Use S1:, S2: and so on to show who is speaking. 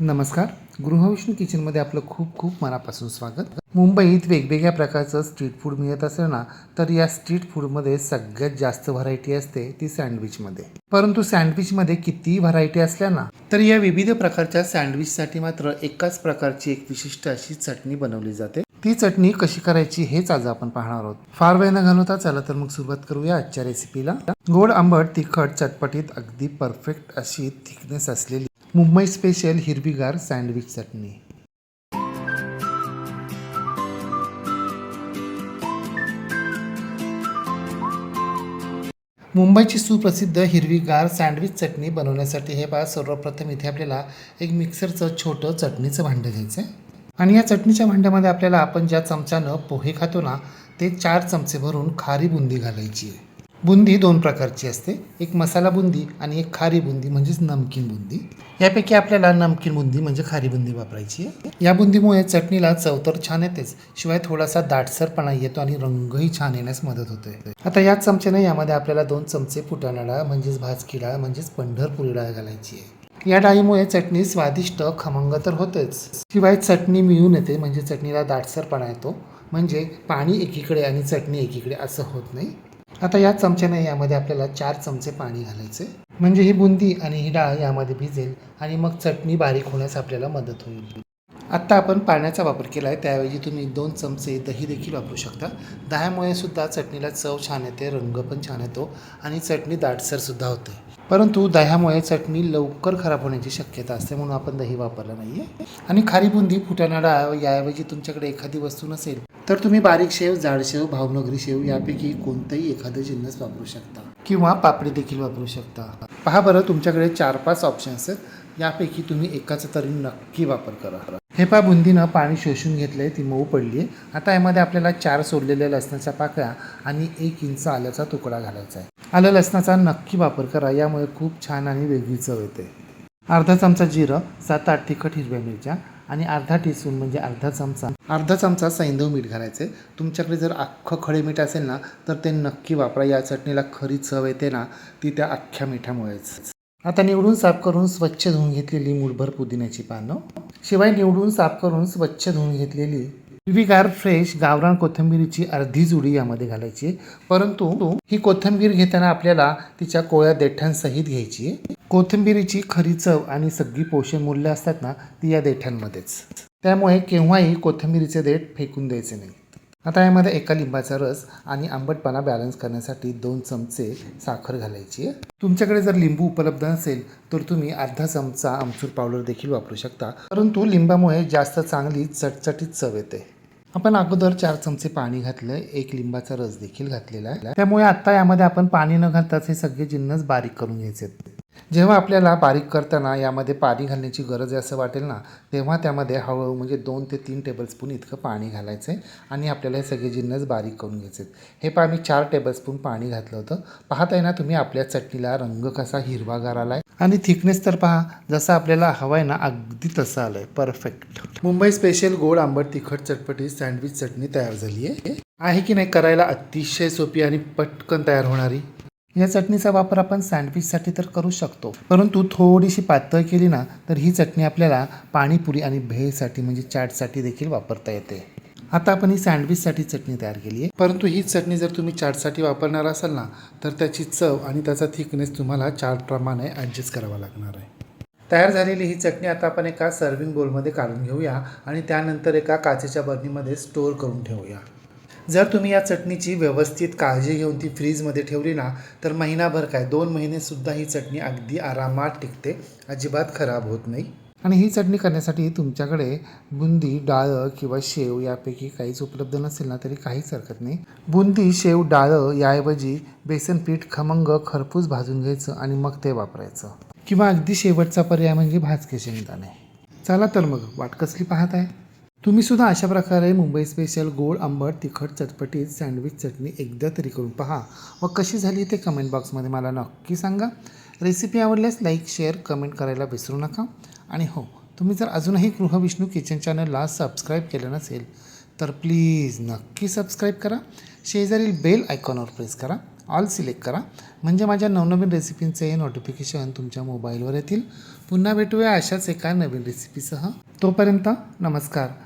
S1: नमस्कार. गृहविष्णू किचनमध्ये आपलं खूप खूप मनापासून स्वागत. मुंबईत वेगवेगळ्या प्रकारचं स्ट्रीट फूड मिळत असेल ना तर या स्ट्रीट फूडमध्ये सगळ्यात जास्त व्हरायटी असते ती सँडविचमध्ये परंतु सँडविचमध्ये कितीही व्हरायटी असल्या ना तर या विविध प्रकारच्या सँडविचसाठी मात्र एकाच प्रकारची एक विशिष्ट अशी चटणी बनवली जाते. ती चटणी कशी करायची हेच आज आपण पाहणार आहोत. फार वेळ न घालवता चला तर मग सुरुवात करूया आजच्या रेसिपीला गोड आंबट तिखट चटपटीत अगदी परफेक्ट अशी थिकनेस असलेली मुंबई स्पेशल हिरवीगार सँडविच चटणी. मुंबईची सुप्रसिद्ध हिरवीगार सँडविच चटणी बनवण्यासाठी हे पहा सर्वप्रथम इथे आपल्याला एक मिक्सरचं छोटं चटणीचं भांडं घ्यायचं आहे. आणि या चटणीच्या भांड्यामध्ये आपल्याला आपण ज्या चमच्यानं पोहे खातो ना ते चार चमचे भरून खारी बुंदी घालायची आहे. बुंदी दोन प्रकारची असते. एक मसाला बुंदी आणि एक खारी बुंदी म्हणजेच नमकीन बुंदी. यापैकी आपल्याला नमकीन बुंदी म्हणजे खारी बुंदी वापरायची आहे. या बुंदीमुळे चटणीला चव तर छान येतेच शिवाय थोडासा दाटसरपणा येतो आणि रंगही छान येण्यास मदत होते. आता याच चमच्याने यामध्ये आपल्याला दोन चमचे फुटाणा डाळ म्हणजेच भाजकी डाळ म्हणजेच पंढरपुरी डाळ घालायची आहे. या डाळीमुळे चटणी स्वादिष्ट खमंग तर होतेच. शिवाय चटणी मिळून येते म्हणजे चटणीला दाटसरपणा येतो. म्हणजे पाणी एकीकडे आणि चटणी एकीकडे असं होत नाही. आता या चमच्याने यामध्ये आपल्याला चार चमचे पाणी घालायचे. म्हणजे ही बुंदी आणि ही डाळ यामध्ये भिजेल आणि मग चटणी बारीक होण्यास आपल्याला मदत होईल. आत्ता आपण पाण्याचा वापर केला आहे त्याऐवजी तुम्ही दोन चमचे दही देखील वापरू शकता. दह्यामुळे सुद्धा चटणीला चव छान येते रंग पण छान येतो आणि चटणी दाटसरसुद्धा होते. परंतु दह्यामुळे चटणी लवकर खराब होण्याची शक्यता असते म्हणून आपण दही वापरलं नाही आहे आणि खारी बुंदी फुटाणा डाळ याऐवजी तुमच्याकडे एखादी वस्तू नसेल तर तुम्ही बारीक शेव जाड शेव भावनगरी शेव यापैकी कोणतंही एखादं जिन्नस वापरू शकता. किंवा पापडी देखील वापरू शकता. पहा बरं तुमच्याकडे चार पाच ऑप्शन्स आहेत. यापैकी तुम्ही एकाचा तरी नक्की वापर करा. हे पा बुंदीनं पाणी शोषून घेतलंय ती मऊ पडली आहे आता यामध्ये आपल्याला चार सोडलेल्या लसणाच्या पाकळ्या आणि एक इंच आल्याचा तुकडा घालायचा आहे. आलं लसणाचा नक्की वापर करा यामुळे खूप छान आणि वेगळी चव येते. अर्धा चमचा जिरं सात आठ तिखट हिरव्या मिरच्या आणि अर्धा टीस्पून म्हणजे अर्धा चमचा. अर्धा चमचा सैंदव मीठ घालायचे. तुमच्याकडे जर अख्खं खडे मीठ असेल ना तर ते नक्की वापरा. या चटणीला खरी चव येते ना ती त्या अख्ख्या मिठामुळेच. आता निवडून साफ करून स्वच्छ धुवून घेतलेली मुठभर पुदिन्याची पानं. शिवाय निवडून साफ करून स्वच्छ धुवून घेतलेली हिरवीगार फ्रेश गावरान कोथिंबीरीची अर्धी जुडी यामध्ये घालायची आहे. परंतु ही कोथिंबीर घेताना आपल्याला तिच्या कोळ्या देठांसहित घ्यायची आहे. कोथिंबीरीची खरी चव आणि सगळी पोषण मूल्य असतात ना ती या देठांमध्येच. त्यामुळे केव्हाही कोथिंबीरीचे देठ फेकून द्यायचे नाही. आता यामध्ये एका लिंबाचा रस आणि आंबटपणा बॅलन्स करण्यासाठी दोन चमचे साखर घालायची आहे. तुमच्याकडे जर लिंबू उपलब्ध नसेल तर तुम्ही अर्धा चमचा आमचूर पावडर देखील वापरू शकता. परंतु लिंबामुळे जास्त चांगली चटचटीत चव येते. आपण अगोदर चार चमचे पाणी घातलं एक लिंबाचा रस देखील घातलेला आहे. त्यामुळे आता यामध्ये आपण पाणी न घालताच हे सगळे जिन्नस बारीक करून घ्यायचे जेव्हा आपल्याला बारीक करताना यामध्ये पाणी घालण्याची गरज आहे असं वाटेल ना तेव्हा त्यामध्ये हळूहळू म्हणजे दोन ते तीन टेबलस्पून इतकं पाणी घालायचं आहे आणि आपल्याला हे सगळे जिन्नस बारीक करून घ्यायचे आहेत. हे पहा मी चार टेबलस्पून पाणी घातलं होतं. पाहताय ना तुम्ही आपल्या चटणीला रंग कसा हिरवागार आला आहे आणि थिकनेस तर पहा जसं आपल्याला हवं आहे ना अगदी तसं आलं आहे परफेक्ट मुंबई स्पेशल गोड आंबट तिखट चटपटी सँडविच चटणी तयार झाली आहे आहे की नाही करायला अतिशय सोपी आणि पटकन तयार होणारी? या चटणीचा वापर आपण सँडविचसाठी तर करू शकतो. परंतु थोडीशी पातळ केली ना तर ही चटणी आपल्याला पाणीपुरी आणि भेळसाठी म्हणजे चाटसाठी देखील वापरता येते. आता आपण ही सँडविचसाठी चटणी तयार केली आहे. परंतु ही चटणी जर तुम्ही चाटसाठी वापरणार असाल ना तर त्याची चव आणि त्याचा थिकनेस तुम्हाला चाटप्रमाणे ॲडजस्ट करावा लागणार आहे. तयार झालेली ही चटणी आता आपण एका सर्विंग बोलमध्ये काढून घेऊया आणि त्यानंतर एका काचेच्या बर्नीमध्ये स्टोअर करून ठेवूया. जर तुम्ही या चटणीची व्यवस्थित काळजी घेऊन ती फ्रीजमध्ये ठेवली ना तर महिनाभर काय दोन महिनेसुद्धा ही चटणी अगदी आरामात टिकते. अजिबात खराब होत नाही. आणि ही चटणी करण्यासाठी तुमच्याकडे बुंदी डाळ किंवा शेव यापैकी काहीच उपलब्ध नसेल ना तरी काहीच हरकत नाही. बुंदी शेव डाळ याऐवजी बेसन पीठ खमंग खरपूस भाजून घ्यायचं आणि मग ते वापरायचं. किंवा अगदी शेवटचा पर्याय म्हणजे भाजके शेंगदाणे. चला तर मग वाट कसली पाहत आहे तुम्ही सुद्धा अशा प्रकारे मुंबई स्पेशल गोड आंबट तिखट चटपटीत सँडविच चटणी एकदा तरी करून पहा. व कशी झाली ते कमेंट बॉक्समध्ये मला नक्की सांगा. रेसिपी आवडल्यास लाईक शेअर कमेंट करायला विसरू नका. आणि हो तुम्ही जर अजूनही गृहविष्णू किचन चॅनलला सबस्क्राईब केलं नसेल तर प्लीज नक्की सबस्क्राईब करा. शेजारील बेल आयकॉनवर प्रेस करा. ऑल सिलेक्ट करा. म्हणजे माझ्या नवनवीन रेसिपींचे नोटिफिकेशन तुमच्या मोबाईलवर येतील. पुन्हा भेटूया अशाच एका नवीन रेसिपीसह तोपर्यंत नमस्कार.